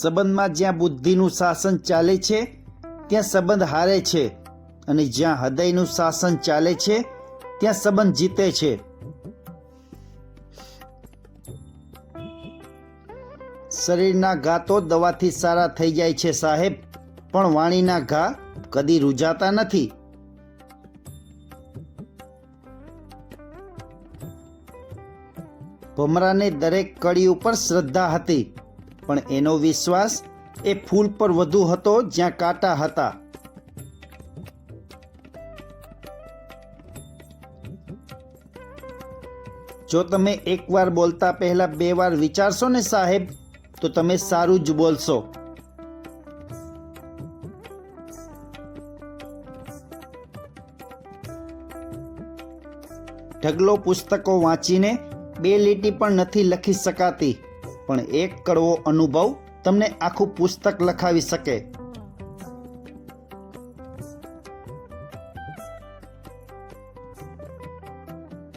સંબંધમાં જ્યાં બુદ્ધિનું શાસન ચાલે છે, ત્યાં સંબંધ હારે છે અને જ્યાં હૃદયનું શાસન ચાલે છે, ત્યાં સંબંધ જીતે છે. શરીરના ઘા તો દવાથી સારા થઈ જાય છે સાહેબ, પણ વાણીના ઘા કદી રૂજાતા નથી. ભમરાને દરેક કડી ઉપર શ્રદ્ધા હતી. પણ એનો વિશ્વાસ એ ફૂલ પર વધુ હતો જ્યાં કાંટા હતા. જો તમે એકવાર બોલતા પહેલા બે વાર વિચારશો ને સાહેબ, તો તમે સારું જ બોલશો. ઢગલો પુસ્તકો વાંચીને બે લીટી પણ નથી લખી શકાતી. પણ એક કડવો અનુભવ તમને આખું પુસ્તક લખાવી શકે.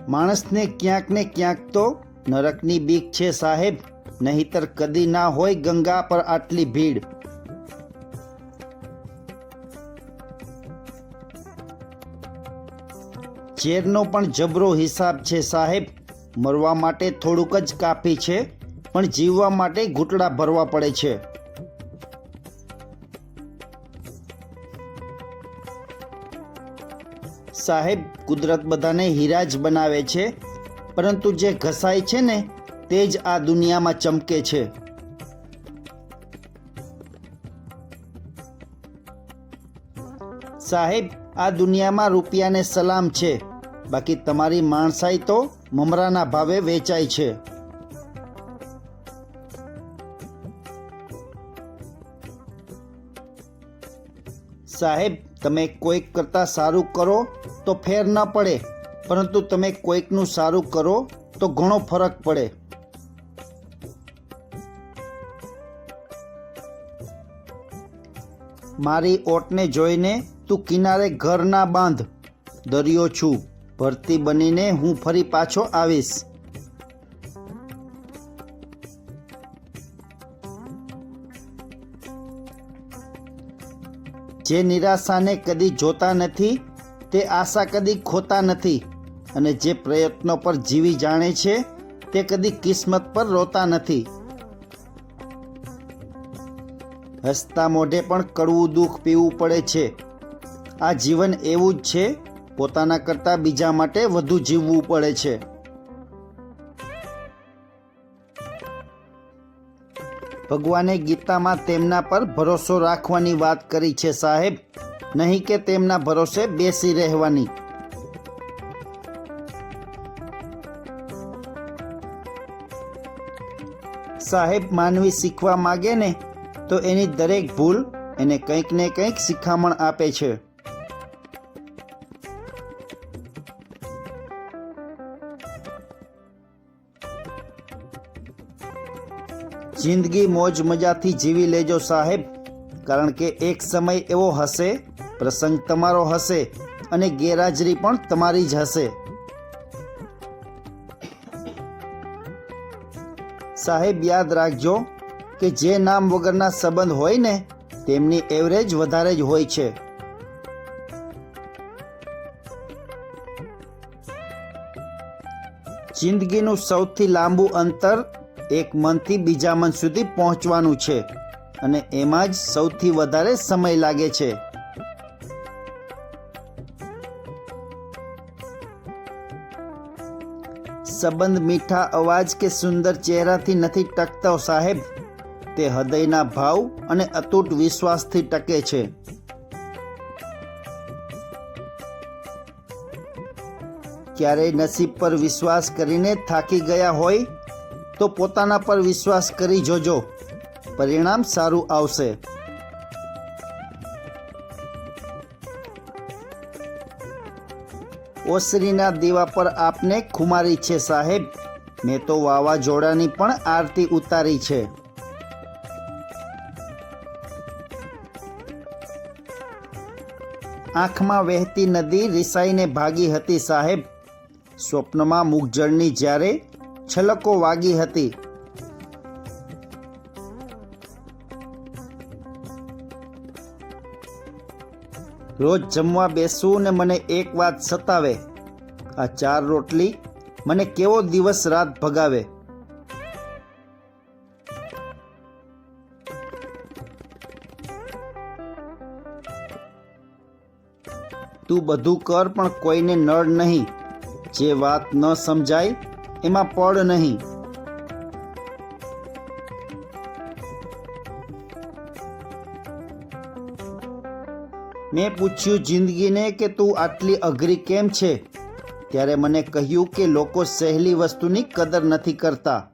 માણસને ક્યાંક ને ક્યાંક તો નરકની બીક છે સાહેબ, નહીતર કદી ના હોય ગંગા પર આટલી ભીડ. ઝેરનો પણ જબરો હિસાબ છે સાહેબ, મરવા માટે થોડુંક જ કાફી છે. પણ જીવવા માટે ઘૂંટડા ભરવા પડે છે. સાહેબ, કુદરત બધાને હીરા જ બનાવે છે, પરંતુ જે ઘસાય છે ને, તે જ આ દુનિયામાં ચમકે છે. સાહેબ, આ દુનિયામાં રૂપિયાને સલામ છે, બાકી તમારી માણસાઈ તો મમરાના ભાવે વેચાય છે. સાહેબ, તમે કોઈક કરતાં સારું કરો તો ફેર ન પડે. પરંતુ તમે કોઈકનું સારું કરો તો ઘણો ફરક પડે. મારી ઓટને જોઈને તું કિનારે ઘર ના બાંધ. દરિયો છું. ભરતી બનીને હું ફરી પાછો આવીશ. જે નિરાશાને કદી જોતા નથી, તે આશા કદી ખોતા નથી અને જે પ્રયત્નો પર જીવી જાણે છે, તે કદી કિસ્મત પર રોતા નથી. હસતા મોઢે પણ કડવું દુઃખ પીવું પડે છે. આ જીવન એવું જ છે, પોતાના કરતાં બીજા માટે વધુ જીવવું પડે છે. ભગવાને ગીતામાં તેમના પર ભરોસો રાખવાની વાત કરી છે સાહેબ. નહીં કે તેમના ભરોસે બેસી રહેવાની. સાહેબ, માનવી શીખવા માગે ને, તો એની દરેક ભૂલ એને કંઈક ને કંઈક શિખામણ આપે છે. જિંદગી મોજ મજાથી જીવી લેજો સાહેબ. કારણ કે એક સમય એવો હશે, પ્રસંગ તમારો હશે અને ગેરહાજરી પણ તમારી જ હશે. સાહેબ, યાદ રાખજો કે જે નામ વગરના સંબંધ હોય ને, તેમની એવરેજ વધારે જ હોય છે. જિંદગીનું સૌથી લાંબુ અંતર એક મનથી બીજા મન સુધી પહોંચવાનું છે. અને એમાં જ સૌથી વધારે સમય લાગે છે. સંબંધ મીઠા અવાજ કે સુંદર ચહેરાથી નથી ટકતો સાહેબ. તે હૃદયના ભાવ અને અતૂટ વિશ્વાસથી ટકે છે. ક્યારેય નસીબ પર વિશ્વાસ કરીને થાકી ગયા હોય તો પોતાના પર વિશ્વાસ કરી જોજો. પરિણામ સારું આવશે. ઓસરીના દીવા પર આપને ખુમારી છે સાહેબ. મેં તો વાવાઝોડાની પણ આરતી ઉતારી છે. આંખમાં વહેતી નદી રિસાઈને ભાગી હતી સાહેબ. સ્વપ્નમાં મુગજળની જ્યારે છલકો વાગી હતી. રોજ જમવા બેસું ને મને એક વાત સતાવે. આ ચાર રોટલી મને કેવો દિવસ રાત ભગાવે? તું બધું કર પણ કોઈને નળ નહીં. જે વાત ન સમજાય એમાં પડ નહીં. મેં પૂછ્યું જિંદગીને કે તું આટલી અઘરી કેમ છે? ત્યારે મને કહ્યું કે લોકો સહેલી વસ્તુની કદર નથી કરતા.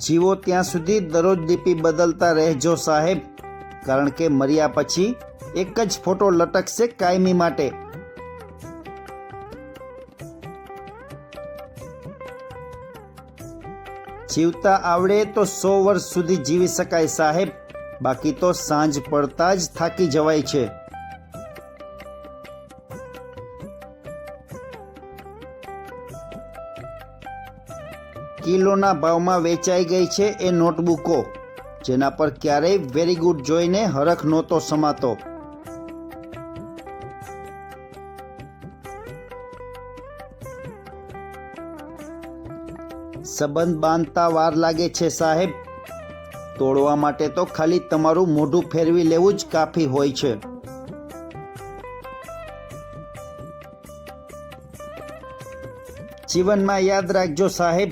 જીવો ત્યાં સુધી દરરોજ ડીપી બદલતા રહેજો સાહેબ, કારણ કે મર્યા પછી એક જ ફોટો લટકશે કાયમી માટે. જીવતા આવડે તો સો વર્ષ સુધી જીવી શકાય સાહેબ. બાકી તો સાંજ પડતા જ થાકી જવાય છે. કિલોના ભાવમાં વેચાઈ ગઈ છે એ નોટબુકો, જેના પર ક્યારેય વેરી ગુડ જોઈને હરખ નહોતો સમાતો. સંબંધ બાંધતા વાર લાગે છે સાહેબ. તોડવા માટે તો ખાલી તમારું મોઢું ફેરવી લેવું જ કાફી હોય છે. જીવનમાં યાદ રાખજો સાહેબ,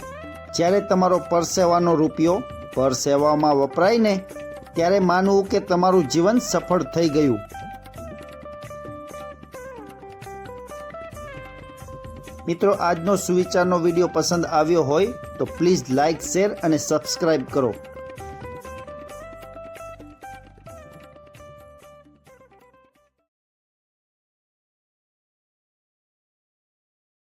જ્યારે તમારો પરસેવાનો રૂપિયો પરસેવામાં વપરાય ને, ત્યારે માનવું કે તમારું જીવન સફળ થઈ ગયું. મિત્રો આજનો સુવિચારનો વીડિયો પસંદ આવ્યો હોય તો પ્લીઝ લાઇક શેર અને સબસ્ક્રાઈબ કરો.